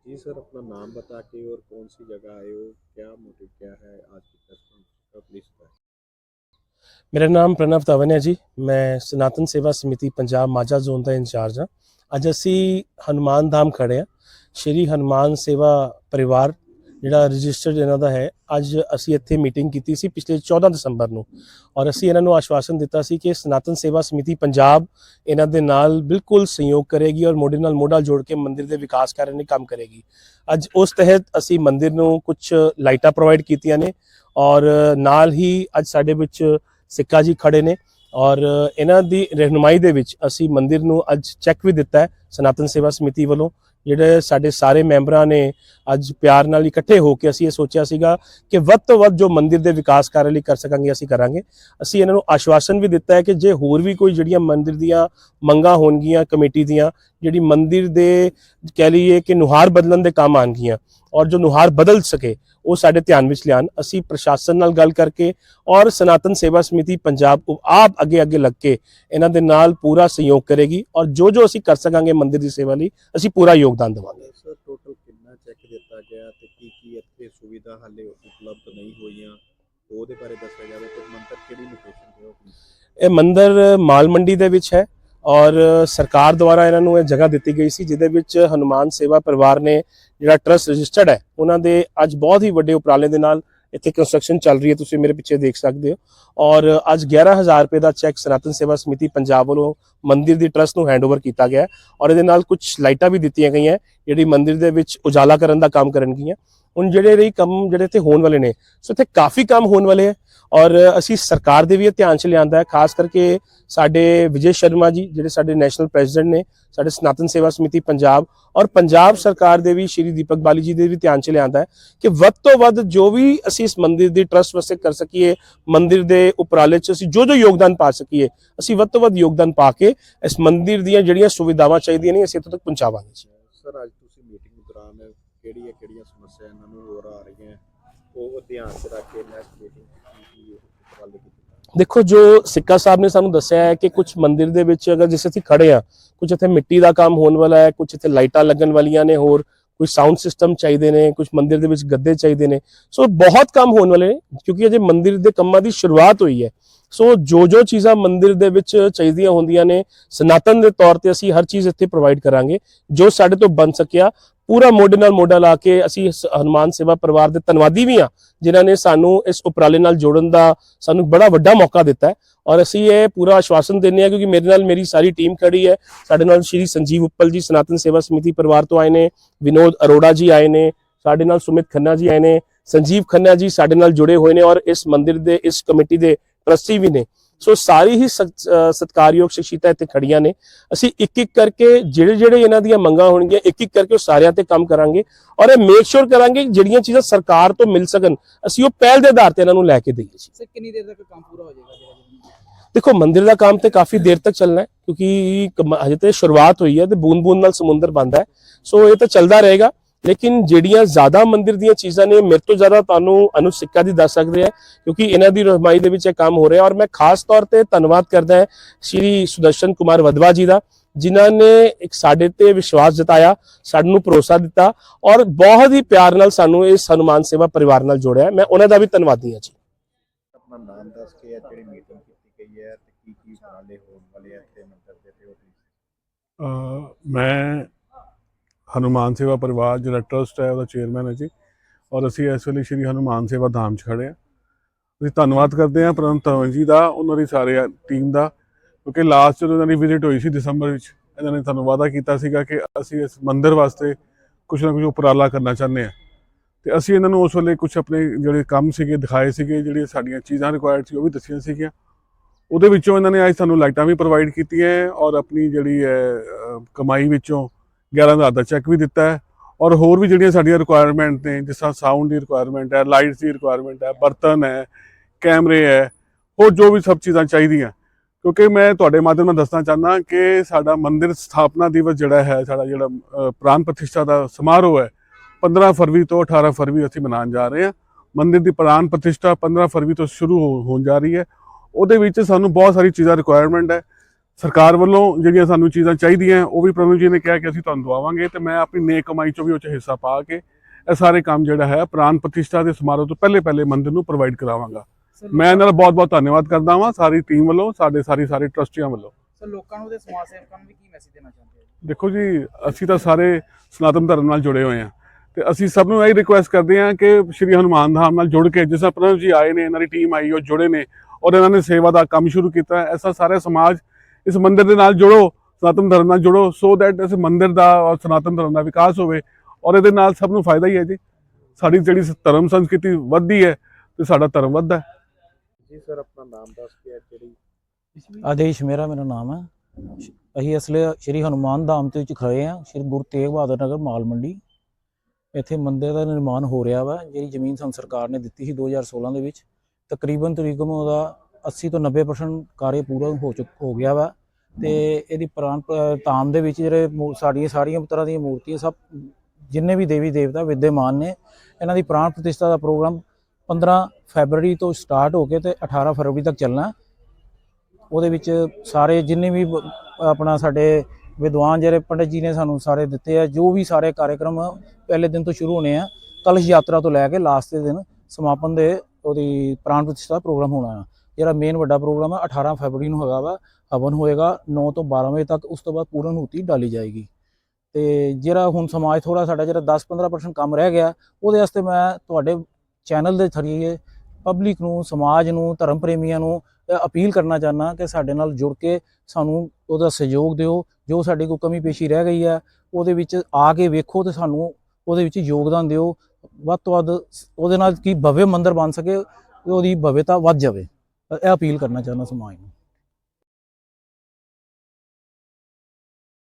जी sir अपना नाम बता के और कौन सी जगह आए हो क्या मोटिव क्या है आज की प्रेस कॉन्फ्रेंस का प्लीज बताएं ਮੇਰਾ ਨਾਮ ਪ੍ਰਣਵ ਧਵਨ ਹੈ ਜੀ ਮੈਂ ਸਨਾਤਨ ਸੇਵਾ ਸਮਿਤੀ ਪੰਜਾਬ ਮਾਝਾ ਜ਼ੋਨ ਦਾ ਇੰਚਾਰਜ ਹਾਂ ਅੱਜ ਅਸੀਂ ਹਨੂਮਾਨ ਧਾਮ ਖੜੇ ਹਾਂ ਸ਼੍ਰੀ ਹਨੂਮਾਨ ਸੇਵਾ ਪਰਿਵਾਰ ਜਿਹੜਾ ਰਜਿਸਟਰਡ ਇਹਨਾਂ ਦਾ ਹੈ, ਅੱਜ ਅਸੀਂ ਇੱਥੇ ਮੀਟਿੰਗ ਕੀਤੀ ਸੀ ਪਿਛਲੇ 14 ਦਸੰਬਰ ਨੂੰ ਔਰ ਅਸੀਂ ਇਹਨਾਂ ਨੂੰ ਆਸ਼ਵਾਸਨ ਦਿੱਤਾ ਸੀ ਕਿ ਸਨਾਤਨ ਸੇਵਾ ਸਮਿਤੀ ਪੰਜਾਬ ਇਹਨਾਂ ਦੇ ਨਾਲ ਬਿਲਕੁਲ ਸਹਿਯੋਗ ਕਰੇਗੀ ਔਰ ਮੋਢੇ ਨਾਲ ਮੋਢਾ ਜੋੜ ਕੇ ਮੰਦਿਰ ਦੇ ਵਿਕਾਸ ਕਰਨ ਲਈ ਕੰਮ ਕਰੇਗੀ। ਅੱਜ ਉਸ ਤਹਿਤ ਅਸੀਂ ਮੰਦਿਰ ਨੂੰ ਕੁਝ ਲਾਈਟਾਂ ਪ੍ਰੋਵਾਈਡ ਕੀਤੀਆਂ ਨੇ ਔਰ ਨਾਲ ਹੀ ਅੱਜ ਸਾਡੇ ਵਿੱਚ ਸਿੱਕਾ ਜੀ ਖੜੇ ਨੇ ਔਰ ਇਹਨਾਂ ਦੀ ਰਹਿਨੁਮਾਈ ਦੇ ਵਿੱਚ ਅਸੀਂ ਮੰਦਿਰ ਨੂੰ ਅੱਜ ਚੈੱਕ ਵੀ ਦਿੱਤਾ ਹੈ ਸਨਾਤਨ ਸੇਵਾ ਸਮਿਤੀ ਵੱਲੋਂ ਜਿਹੜੇ ਸਾਡੇ ਸਾਰੇ ਮੈਂਬਰਾਂ ਨੇ ਅੱਜ ਪਿਆਰ ਨਾਲ ਇਕੱਠੇ ਹੋ ਕੇ ਅਸੀਂ ਇਹ ਸੋਚਿਆ ਸੀਗਾ ਕਿ ਵੱਧ ਤੋਂ ਵੱਧ ਜੋ ਮੰਦਿਰ ਦੇ ਵਿਕਾਸ ਕਾਰਨ ਲਈ ਕਰ ਸਕਾਂਗੇ, ਅਸੀਂ ਕਰਾਂਗੇ। ਅਸੀਂ ਇਹਨਾਂ ਨੂੰ ਆਸ਼ਵਾਸਨ ਵੀ ਦਿੱਤਾ ਹੈ ਕਿ ਜੇ ਹੋਰ ਵੀ ਕੋਈ ਜਿਹੜੀਆਂ ਮੰਦਿਰ ਦੀਆਂ ਮੰਗਾਂ ਹੋਣਗੀਆਂ, ਕਮੇਟੀ ਦੀਆਂ, ਜਿਹੜੀ ਮੰਦਿਰ ਦੇ ਕਹਿ ਲਈਏ ਕਿ ਨੁਹਾਰ ਬਦਲਣ ਦੇ ਕੰਮ ਆਣਗੀਆਂ ਔਰ ਜੋ ਨੁਹਾਰ ਬਦਲ ਸਕੇ, ਉਹ ਸਾਡੇ ਧਿਆਨ ਵਿੱਚ ਲਿਆਣ ਅਸੀਂ ਪ੍ਰਸ਼ਾਸਨ ਨਾਲ ਗੱਲ ਕਰਕੇ ਔਰ ਸਨਾਤਨ ਸੇਵਾ ਸਮਿਤੀ ਪੰਜਾਬ ਆਪ ਅੱਗੇ ਅੱਗੇ ਲੱਗ ਕੇ ਇਹਨਾਂ ਦੇ ਨਾਲ ਪੂਰਾ ਸਹਿਯੋਗ ਕਰੇਗੀ ਔਰ ਜੋ ਜੋ ਅਸੀਂ ਕਰ ਸਕਾਂਗੇ ਮੰਦਿਰ ਦੀ ਸੇਵਾ ਲਈ, ਅਸੀਂ ਪੂਰਾ ਯੋਗਦਾਨ ਦੇਵਾਂਗੇ। ਸਰ ਟੋਟਲ ਕਿੰਨਾ ਚੈੱਕ ਦਿੱਤਾ ਗਿਆ ਤੇ ਕੀ ਕੀ ਇੱਥੇ ਸੁਵਿਧਾ ਹਾਲੇ ਉਪਲਬਧ ਨਹੀਂ ਹੋਈਆਂ? ਉਹਦੇ ਬਾਰੇ ਦੱਸਿਆ ਜਾਵੇ ਤੇ ਮੰਤਰ ਕਿਹੜੀ ਲੋਕੇਸ਼ਨ ਤੇ ਹੋ ਇਹ ਮੰਦਿਰ ਮਾਲ ਮੰਡੀ ਦੇ ਵਿੱਚ ਹੈ ਔਰ ਸਰਕਾਰ ਦੁਆਰਾ ਇਹਨਾਂ ਨੂੰ ਇਹ ਜਗ੍ਹਾ ਦਿੱਤੀ ਗਈ ਸੀ ਜਿਹਦੇ ਵਿੱਚ ਹਨੂਮਾਨ ਸੇਵਾ ਪਰਿਵਾਰ ਨੇ ਜਿਹੜਾ ਟਰਸਟ ਰਜਿਸਟਰਡ ਹੈ ਉਹਨਾਂ ਦੇ ਅੱਜ ਬਹੁਤ ਹੀ ਵੱਡੇ ਉਪਰਾਲੇ ਦੇ ਨਾਲ ਇੱਥੇ ਕੰਸਟਰਕਸ਼ਨ ਚੱਲ ਰਹੀ ਹੈ, ਤੁਸੀਂ ਮੇਰੇ ਪਿੱਛੇ ਦੇਖ ਸਕਦੇ ਹੋ। ਔਰ ਅੱਜ 11000 ਰੁਪਏ ਦਾ ਚੈੱਕ ਸਨਾਤਨ ਸੇਵਾ ਸਮਿਤੀ ਪੰਜਾਬ ਵੱਲੋਂ ਮੰਦਿਰ ਦੀ ਟਰਸਟ ਨੂੰ ਹੈਂਡਓਵਰ ਕੀਤਾ ਗਿਆ ਔਰ ਇਹਦੇ ਨਾਲ ਕੁਝ ਲਾਈਟਾਂ ਵੀ ਦਿੱਤੀਆਂ ਗਈਆਂ ਜਿਹੜੀ ਮੰਦਿਰ ਦੇ ਵਿੱਚ ਉਜਾਲਾ ਕਰਨ ਦਾ ਕੰਮ ਕਰਨਗੀਆਂ। ਹੁਣ ਜਿਹੜੇ ਰਹੀ ਕੰਮ ਜਿਹੜੇ ਇੱਥੇ ਹੋਣ ਵਾਲੇ ਨੇ, ਸੋ ਇੱਥੇ ਕਾਫੀ ਕੰਮ ਹੋਣ ਵਾਲੇ ਹੈ ਔਰ ਅਸੀਂ ਸਰਕਾਰ ਦੇ ਵੀ ਇਹ ਧਿਆਨ ਚ ਲਿਆਂਦਾ ਹੈ, ਖਾਸ ਕਰਕੇ ਸਾਡੇ ਵਿਜੇ ਸ਼ਰਮਾ ਜੀ, ਜਿਹੜੇ ਸਾਡੇ ਨੈਸ਼ਨਲ ਪ੍ਰੈਜ਼ੀਡੈਂਟ ਨੇ, ਸਾਡੇ ਸਨਾਤਨ ਸੇਵਾ ਸਮਿਤੀ ਪੰਜਾਬ ਔਰ ਪੰਜਾਬ ਸਰਕਾਰ ਦੇ ਵੀ ਸ਼੍ਰੀ ਦੀਪਕ ਬਾਲੀ ਜੀ ਦੇ ਵੀ ਧਿਆਨ ਚ ਲਿਆਂਦਾ ਹੈ ਕਿ ਵੱਧ ਤੋਂ ਵੱਧ ਜੋ ਵੀ ਅਸੀਂ ਇਸ ਮੰਦਿਰ ਦੀ ਟਰਸਟ ਵਾਸਤੇ ਕਰ ਸਕੀਏ, ਮੰਦਿਰ ਦੇ ਉਪਰਾਲੇ ਚ ਅਸੀਂ ਜੋ ਜੋ ਯੋਗਦਾਨ ਪਾ ਸਕੀਏ, ਅਸੀਂ ਵੱਧ ਤੋਂ ਵੱਧ ਯੋਗਦਾਨ ਪਾ ਕੇ ਇਸ ਮੰਦਿਰ ਦੀਆਂ ਜਿਹੜੀਆਂ ਸੁਵਿਧਾਵਾਂ ਚਾਹੀਦੀਆਂ ਨੇ, ਅਸੀਂ ਇੱਥੋਂ ਤੱਕ ਪਹੁੰਚਾਵਾਂਗੇ ਸਰ, ਅੱਜ ਦੌਰਾਨ ਕਿਹੜੀਆਂ ਕਿਹੜੀਆਂ ਸਮੱਸਿਆ ਇਹਨਾਂ ਨੂੰ ਹੋਰ ਆ ਰਹੀਆਂ ਉਹ ਧਿਆਨ ਚ ਰੱਖ ਕੇ ਨੈਕਸਟ ਮੀਟਿੰਗ ਕੀ ਉਪਰਾਲੇ ਕੀਤੇ ਦੇਖੋ, ਜੋ ਸਿੱਕਾ ਸਾਹਿਬ ਨੇ ਸਾਨੂੰ ਦੱਸਿਆ ਹੈ ਕਿ ਕੁਝ ਮੰਦਿਰ ਦੇ ਵਿੱਚ ਅਗਰ ਜਿਸ ਅਸੀਂ ਖੜੇ ਆ ਕੁਝ ਇੱਥੇ ਮਿੱਟੀ ਦਾ ਕੰਮ ਹੋਣ ਵਾਲਾ ਹੈ ਕੁਝ ਇੱਥੇ ਲਾਈਟਾਂ ਲੱਗਣ ਵਾਲੀਆਂ ਨੇ ਹੋਰ ਕੁਝ ਸਾਊਂਡ ਸਿਸਟਮ ਚਾਹੀਦੇ ਨੇ ਕੁਝ ਮੰਦਿਰ ਦੇ ਵਿੱਚ ਗੱਦੇ ਚਾਹੀਦੇ ਨੇ। ਸੋ ਬਹੁਤ ਕੰਮ ਹੋਣ ਵਾਲੇ ਨੇ, ਕਿਉਂਕਿ ਅਜੇ ਮੰਦਿਰ ਦੇ ਕੰਮਾਂ ਦੀ ਸ਼ੁਰੂਆਤ ਹੋਈ ਹੈ। ਸੋ ਜੋ ਜੋ ਚੀਜ਼ਾਂ ਮੰਦਿਰ ਦੇ ਵਿੱਚ ਚਾਹੀਦੀਆਂ ਹੁੰਦੀਆਂ ਨੇ, ਸਨਾਤਨ ਦੇ ਤੌਰ ਤੇ ਅਸੀਂ ਹਰ ਚੀਜ਼ ਇੱਥੇ ਪ੍ਰੋਵਾਈਡ ਕਰਾਂਗੇ, ਜੋ ਸਾਡੇ ਤੋਂ ਬਣ ਸਕਿਆ, ਪੂਰਾ ਮੋਢੇ ਨਾਲ ਮੋਢਾ ਲਾ ਕੇ ਅਸੀਂ ਇਸ ਹਨੂਮਾਨ ਸੇਵਾ ਪਰਿਵਾਰ ਦੇ ਧੰਨਵਾਦੀ ਵੀ ਹਾਂ, ਜਿਨ੍ਹਾਂ ਨੇ ਸਾਨੂੰ ਇਸ ਉਪਰਾਲੇ ਨਾਲ ਜੋੜਨ ਦਾ ਸਾਨੂੰ ਬੜਾ ਵੱਡਾ ਮੌਕਾ ਦਿੱਤਾ ਹੈ। ਔਰ ਅਸੀਂ ਇਹ ਪੂਰਾ ਆਸ਼ਵਾਸਨ ਦਿੰਦੇ ਹਾਂ ਕਿਉਂਕਿ ਮੇਰੇ ਨਾਲ ਮੇਰੀ ਸਾਰੀ ਟੀਮ ਖੜੀ ਹੈ। ਸਾਡੇ ਨਾਲ ਸ਼੍ਰੀ ਸੰਜੀਵ ਉੱਪਲ ਜੀ ਸਨਾਤਨ ਸੇਵਾ ਸਮਿਤੀ ਪਰਿਵਾਰ ਤੋਂ ਆਏ ਨੇ, ਵਿਨੋਦ ਅਰੋੜਾ ਜੀ ਆਏ ਨੇ, ਸਾਡੇ ਨਾਲ ਸੁਮਿਤ ਖੰਨਾ ਜੀ ਆਏ ਨੇ, ਸੰਜੀਵ ਖੰਨਾ ਜੀ ਸਾਡੇ ਨਾਲ ਜੁੜੇ ਹੋਏ ਨੇ ਔਰ ਇਸ ਮੰਦਿਰ ਦੇ, ਇਸ ਕਮੇਟੀ ਦੇ ਟਰਸਟੀ ਵੀ ਨੇ। ਸੋ ਸਾਰੀ ਹੀ ਸਤਿਕਾਰਯੋਗ ਸ਼ਖਸੀਅਤਾਂ ਇੱਥੇ ਖੜੀਆਂ ਨੇ। ਅਸੀਂ ਇੱਕ ਇੱਕ ਕਰਕੇ ਜਿਹੜੇ ਜਿਹੜੇ ਇਹਨਾਂ ਦੀਆਂ ਮੰਗਾਂ ਹੋਣਗੀਆਂ ਇੱਕ ਇੱਕ ਕਰਕੇ ਉਹ ਸਾਰਿਆਂ ਤੇ ਕੰਮ ਕਰਾਂਗੇ ਔਰ ਇਹ ਮੇਕ ਸ਼ੋਰ ਕਰਾਂਗੇ ਕਿ ਜਿਹੜੀਆਂ ਚੀਜ਼ਾਂ ਸਰਕਾਰ ਤੋਂ ਮਿਲ ਸਕਣ। ਅਸੀਂ ਉਹ ਪਹਿਲ ਦੇ ਆਧਾਰ ਤੇ ਇਹਨਾਂ ਨੂੰ ਲੈ ਕੇ ਦਈਏ ਸਰ ਕਿੰਨੀ ਦੇਰ ਤੱਕ ਕੰਮ ਪੂਰਾ ਹੋ ਜਾਏਗਾ? ਦੇਖੋ ਮੰਦਿਰ ਦਾ ਕੰਮ ਤੇ ਕਾਫੀ ਦੇਰ ਤੱਕ ਚੱਲਣਾ ਹੈ ਕਿਉਂਕਿ ਹਜੇ ਤੇ ਸ਼ੁਰੂਆਤ ਹੋਈ ਹੈ ਤੇ ਬੂੰਦ ਬੂੰਦ ਨਾਲ ਸਮੁੰਦਰ ਬਣਦਾ ਹੈ। ਸੋ ਇਹ ਤਾਂ ਚੱਲਦਾ ਰਹੇਗਾ। ਲੇਕਿਨ ਜਿਹੜੀਆਂ ਜ਼ਿਆਦਾ ਮੰਦਿਰ ਦੀਆਂ ਚੀਜ਼ਾਂ ਨੇ ਮੇਰੇ ਤੋਂ ਜ਼ਿਆਦਾ ਤੁਹਾਨੂੰ ਅਨੁ ਸਿੱਕਾ ਦੀ ਦੱਸ ਸਕਦੇ ਆ ਕਿਉਂਕਿ ਇਹਨਾਂ ਦੀ ਰਹਿਨੁਮਾਈ ਦੇ ਵਿੱਚ ਇਹ ਕੰਮ ਹੋ ਰਿਹਾ ਔਰ ਮੈਂ ਖਾਸ ਤੌਰ ਤੇ ਧੰਨਵਾਦ ਕਰਦਾ ਹਾਂ ਸ਼੍ਰੀ ਸੁਦਰਸ਼ਨ ਕੁਮਾਰ ਵਦਵਾ ਜੀ ਦਾ ਜਿਨ੍ਹਾਂ ਨੇ ਇੱਕ ਸਾਡੇ ਤੇ ਵਿਸ਼ਵਾਸ ਜਤਾਇਆ ਸਾਨੂੰ ਭਰੋਸਾ ਦਿੱਤਾ ਔਰ ਬਹੁਤ ਹੀ ਪਿਆਰ ਨਾਲ ਸਾਨੂੰ ਇਸ ਹਨੂਮਾਨ ਸੇਵਾ ਪਰਿਵਾਰ ਨਾਲ ਜੋੜਿਆ। ਮੈਂ ਉਹਨਾਂ ਦਾ ਵੀ ਧੰਨਵਾਦੀ ਹਾਂ ਜੀ। ਆਪਣਾ ਨਾਮ ਦੱਸ ਕੇ ਇਹ ਜਿਹੜੀ ਮੀਟਿੰਗ ਕੀਤੀ ਗਈ ਹੈ ਤੇ ਕੀ ਕੀ ਉਪਰਾਲੇ ਹੋਣ ਵਾਲੇ ਆ ਇੱਥੇ ਮੰਤਰ ਦੇ ਤੇ ਉਹ please ਅ, ਮੈਂ ਹਨੂਮਾਨ ਸੇਵਾ ਪਰਿਵਾਰ ਜਿਹੜਾ ਟਰਸਟ ਹੈ ਉਹਦਾ ਚੇਅਰਮੈਨ ਹੈ ਜੀ। ਔਰ ਅਸੀਂ ਇਸ ਵੇਲੇ ਸ਼੍ਰੀ ਹਨੂਮਾਨ ਸੇਵਾ ਧਾਮ 'ਚ ਖੜੇ ਹਾਂ। ਅਸੀਂ ਧੰਨਵਾਦ ਕਰਦੇ ਹਾਂ ਪ੍ਰਣਤ ਧਵਨ ਜੀ ਦਾ, ਉਹਨਾਂ ਦੀ ਸਾਰੇ ਟੀਮ ਦਾ, ਕਿਉਂਕਿ ਲਾਸਟ ਜਦੋਂ ਇਹਨਾਂ ਦੀ ਵਿਜ਼ਿਟ ਹੋਈ ਸੀ ਦਸੰਬਰ ਵਿੱਚ, ਇਹਨਾਂ ਨੇ ਤੁਹਾਨੂੰ ਵਾਅਦਾ ਕੀਤਾ ਸੀਗਾ ਕਿ ਅਸੀਂ ਇਸ ਮੰਦਿਰ ਵਾਸਤੇ ਕੁਝ ਨਾ ਕੁਝ ਉਪਰਾਲਾ ਕਰਨਾ ਚਾਹੁੰਦੇ ਹਾਂ। ਤੇ ਅਸੀਂ ਇਹਨਾਂ ਨੂੰ ਉਸ ਵੇਲੇ ਕੁਝ ਆਪਣੇ ਜਿਹੜੇ ਕੰਮ ਸੀਗੇ, ਦਿਖਾਏ ਸੀਗੇ, ਜਿਹੜੀਆਂ ਸਾਡੀਆਂ ਚੀਜ਼ਾਂ ਰਿਕੁਆਇਰਡ ਸੀ, ਉਹ ਵੀ ਦੱਸੀਆਂ ਸੀਗੀਆਂ। ਉਹਦੇ ਵਿੱਚੋਂ ਇਹਨਾਂ ਨੇ ਅੱਜ ਸਾਨੂੰ ਲਾਈਟਾਂ ਵੀ ਪ੍ਰੋਵਾਈਡ ਕੀਤੀਆਂ ਔਰ ਆਪਣੀ ਜਿਹੜੀ ਹੈ ਕਮਾਈ ਵਿੱਚੋਂ 11000 ਦਾ ਚੈੱਕ ਵੀ ਦਿੱਤਾ ਹੈ ਔਰ ਹੋਰ ਵੀ ਜਿਹੜੀਆਂ ਸਾਡੀਆਂ ਰਿਕੁਆਇਰਮੈਂਟ ਨੇ ਜਿਸ ਤਰ੍ਹਾਂ ਸਾਊਂਡ ਦੀ ਰਿਕੁਆਇਰਮੈਂਟ ਹੈ ਲਾਈਟਸ ਦੀ ਰਿਕੁਆਇਰਮੈਂਟ ਹੈ ਬਰਤਨ ਹੈ ਕੈਮਰੇ ਹੈ ਹੋਰ ਜੋ ਵੀ ਸਭ ਚੀਜ਼ਾਂ ਚਾਹੀਦੀਆਂ। ਕਿਉਂਕਿ ਮੈਂ ਤੁਹਾਡੇ ਮਾਧਿਅਮ ਨਾਲ ਦੱਸਣਾ ਚਾਹੁੰਦਾ ਕਿ ਸਾਡਾ ਮੰਦਿਰ ਸਥਾਪਨਾ ਦਿਵਸ ਜਿਹੜਾ ਹੈ ਸਾਡਾ ਜਿਹੜਾ ਅ, ਪ੍ਰਾਨ ਪ੍ਰਤਿਸ਼ਠਾ ਦਾ ਸਮਾਰੋਹ ਹੈ 15 ਫਰਵਰੀ ਤੋਂ 18 ਫਰਵਰੀ ਅਸੀਂ ਮਨਾਉਣ ਜਾ ਰਹੇ ਹਾਂ। ਮੰਦਿਰ ਦੀ ਪ੍ਰਾਨ ਪ੍ਰਤਿਸ਼ਠਾ 15 ਫਰਵਰੀ ਤੋਂ ਸ਼ੁਰੂ ਹੋ- ਹੋਣ ਜਾ ਰਹੀ ਹੈ। ਉਹਦੇ ਵਿੱਚ ਸਾਨੂੰ ਬਹੁਤ ਸਾਰੀ ਚੀਜ਼ਾਂ ਰਿਕੁਆਇਰਮੈਂਟ ਹੈ। ਸਰਕਾਰ ਵੱਲੋਂ ਜਿਹੜੀਆਂ ਸਾਨੂੰ ਚੀਜ਼ਾਂ ਚਾਹੀਦੀਆਂ ਉਹ ਵੀ ਪ੍ਰਣਵ ਜੀ ਨੇ ਕਿਹਾ ਕਿ ਅਸੀਂ ਤੁਹਾਨੂੰ ਦਵਾਵਾਂਗੇ ਤੇ ਮੈਂ ਆਪਣੀ ਨੇਕ ਕਮਾਈ ਚੋਂ ਵੀ ਉਹ 'ਚ ਹਿੱਸਾ ਪਾ ਕੇ ਇਹ ਸਾਰੇ ਕੰਮ ਜਿਹੜਾ ਹੈ ਪ੍ਰਾਨ ਪ੍ਰਤਿਸ਼ਠਾ ਦੇ ਸਮਾਰੋਹ ਤੋਂ ਪਹਿਲੇ ਪਹਿਲੇ ਮੰਦਿਰ ਨੂੰ ਪ੍ਰੋਵਾਈਡ ਕਰਾਵਾਂਗਾ। ਮੈਂ ਇਹਨਾਂ ਦਾ ਬਹੁਤ ਬਹੁਤ ਧੰਨਵਾਦ ਕਰਦਾ ਹਾਂ ਸਾਰੀ ਟੀਮ ਵੱਲੋਂ ਸਾਡੇ ਸਾਰੀ ਸਾਰੇ ਟਰਸਟੀਆਂ ਵੱਲੋਂ। ਸਰ ਲੋਕਾਂ ਨੂੰ ਤੇ ਸਮਾਜ ਸੇਵਕਾਂ ਨੂੰ ਵੀ ਕੀ ਮੈਸੇਜ ਦੇਣਾ ਚਾਹੁੰਦੇ ਹੋ? ਦੇਖੋ ਜੀ ਅਸੀਂ ਤਾਂ ਸਾਰੇ ਸਨਾਤਨ ਧਰਮ ਨਾਲ ਜੁੜੇ ਹੋਏ ਹਾਂ ਤੇ ਅਸੀਂ ਸਭ ਨੂੰ ਇਹ ਰਿਕੁਐਸਟ ਕਰਦੇ ਹਾਂ ਕਿ ਸ਼੍ਰੀ ਹਨੂਮਾਨ ਧਾਮ ਨਾਲ ਜੁੜ ਕੇ ਜਿਸ ਤਰ੍ਹਾਂ ਪ੍ਰਣਵ ਜੀ ਆਏ ਨੇ ਇਹਨਾਂ ਦੀ ਟੀਮ ਆਈ ਉਹ ਜੁੜੇ ਨੇ ਔਰ ਇਹਨਾਂ ਨੇ ਸੇਵਾ ਦਾ ਕੰਮ ਸ਼ੁਰੂ ਕੀਤਾ ਐਸਾ ਸਾਰਾ ਸਮਾਜ ਇਸ ਮੰਦਿਰ ਦੇ ਨਾਲ ਜੁੜੋ ਸਨਾਤਨ ਧਰਮ ਨਾਲ ਜੁੜੋ ਸੋ ਦੈਟ ਇਸ ਮੰਦਿਰ ਦਾ ਔਰ ਸਨਾਤਨ ਧਰਮ ਦਾ ਵਿਕਾਸ ਹੋਵੇ ਔਰ ਇਹਦੇ ਨਾਲ ਸਭ ਨੂੰ ਫਾਇਦਾ ਹੀ ਹੈ ਜੀ। ਸਾਡੀ ਜਿਹੜੀ ਧਰਮ ਸੰਸਕ੍ਰਿਤੀ ਵੱਧਦੀ ਹੈ ਤੇ ਸਾਡਾ ਧਰਮ ਵੱਧਦਾ ਹੈ। ਜੀ ਸਰ ਆਪਣਾ ਨਾਮ ਦੱਸ ਕੇ ਜਿਹੜੀ ਆਦੇਸ਼ ਮੇਰਾ ਮੇਰਾ ਨਾਮ ਹੈ। ਅਸੀਂ ਅਸਲੇ ਸ਼੍ਰੀ ਹਨੂਮਾਨ ਧਾਮ ਤੇ ਵਿੱਚ ਖੜੇ ਆ ਸ਼੍ਰੀ ਗੁਰੂ ਤੇਗ ਬਹਾਦਰ ਨਗਰ ਮਾਲ ਮੰਡੀ। ਇੱਥੇ ਮੰਦਿਰ ਦਾ ਨਿਰਮਾਣ ਹੋ ਰਿਹਾ ਵਾ ਜਿਹੜੀ ਜ਼ਮੀਨ ਸਾਨੂੰ ਸਰਕਾਰ ਨੇ ਦਿੱਤੀ ਸੀ 2016 ਦੇ ਵਿੱਚ। ਤਕਰੀਬਨ ਤਕਰੀਬਨ ਉਹਦਾ 80 ਤੋਂ 90% ਕਾਰਜ ਪੂਰਾ ਹੋ ਚੁੱਕ, ਹੋ ਗਿਆ ਵਾ। ਤੇ ਇਹਦੀ ਪ੍ਰਾਨ ਪ- ਧਾਮ ਦੇ ਵਿੱਚ ਜਿਹੜੇ ਮੂ- ਸਾਡੀਆਂ ਸਾਰੀਆਂ ਤਰ੍ਹਾਂ ਦੀਆਂ ਮੂਰਤੀਆਂ ਸਭ ਜਿੰਨੇ ਵੀ ਦੇਵੀ ਦੇਵਤਾ ਵਿਦਿਅਮਾਨ ਨੇ, ਇਹਨਾਂ ਦੀ ਪ੍ਰਾਣ ਪ੍ਰਤਿਸ਼ਠਾ ਦਾ ਪ੍ਰੋਗਰਾਮ 15 ਫੈਬਰਵਰੀ ਤੋਂ ਸਟਾਰਟ ਹੋ ਕੇ ਤੇ 18 ਫਰਵਰੀ ਤੱਕ ਚੱਲਣਾ। ਉਹਦੇ ਵਿੱਚ ਸਾਰੇ ਜਿੰਨੇ ਵੀ ਆਪਣਾ ਸਾਡੇ ਵਿਦਵਾਨ ਜਿਹੜੇ ਪੰਡਤ ਜੀ ਨੇ ਸਾਨੂੰ ਸਾਰੇ ਦਿੱਤੇ ਆ, ਜੋ ਵੀ ਸਾਰੇ ਕਾਰਜਕ੍ਰਮ ਪਹਿਲੇ ਦਿਨ ਤੋਂ ਸ਼ੁਰੂ ਹੋਣੇ ਆ, ਕਲਸ਼ ਯਾਤਰਾ ਤੋਂ ਲੈ ਕੇ ਲਾਸਟ ਦੇ ਦਿਨ ਸਮਾਪਨ ਦੇ ਉਹਦੀ ਪ੍ਰਾਣ ਪ੍ਰਤਿਸ਼ਠਾ ਪ੍ਰੋਗਰਾਮ ਹੋਣਾ ਆ। ਜਿਹੜਾ ਮੇਨ ਵੱਡਾ ਪ੍ਰੋਗਰਾਮ ਆ 18 ਫਰਵਰੀ ਨੂੰ ਹੈਗਾ ਵਾ, ਹਵਨ ਹੋਏਗਾ 9 ਤੋਂ 12 ਵਜੇ ਤੱਕ ਉਸ ਤੋਂ ਬਾਅਦ ਪੂਰਨ ਹੂਤੀ ਡਾਲੀ ਜਾਏਗੀ। ਤੇ ਜਿਹੜਾ ਹੁਣ ਸਮਾਜ ਥੋੜਾ ਸਾਡਾ ਜਿਹੜਾ 10-15% ਕੰਮ ਰਹਿ ਗਿਆ, ਉਹਦੇ ਵਾਸਤੇ ਮੈਂ ਤੁਹਾਡੇ ਚੈਨਲ ਦੇ ਥਰੀਏ ਪਬਲਿਕ ਨੂੰ, ਸਮਾਜ ਨੂੰ, ਧਰਮ ਪ੍ਰੇਮੀਆਂ ਨੂੰ ਅਪੀਲ ਕਰਨਾ ਚਾਹੁੰਦਾ ਕਿ ਸਾਡੇ ਨਾਲ ਜੁੜ ਕੇ ਸਾਨੂੰ ਉਹਦਾ ਸਹਿਯੋਗ ਦਿਓ, ਜੋ ਸਾਡੀ ਕੋਲ ਕਮੀ ਪੇਸ਼ੀ ਰਹਿ ਗਈ ਹੈ ਉਹਦੇ ਵਿੱਚ ਆ ਕੇ ਵੇਖੋ ਤੇ ਸਾਨੂੰ ਉਹਦੇ ਵਿੱਚ ਯੋਗਦਾਨ ਦਿਓ। ਵੱਧ ਤੋਂ ਵੱਧ ਉਹਦੇ ਨਾਲ ਕੀ ਭਵਯ ਮੰਦਰ ਬਣ ਸਕੇ, ਉਹਦੀ ਭਵਯਤਾ ਵੱਧ ਜਾਵੇ। ਇਹ ਅਪੀਲ ਕਰਨਾ ਚਾਹੁੰਦਾ ਸਮਾਜ ਨੂੰ।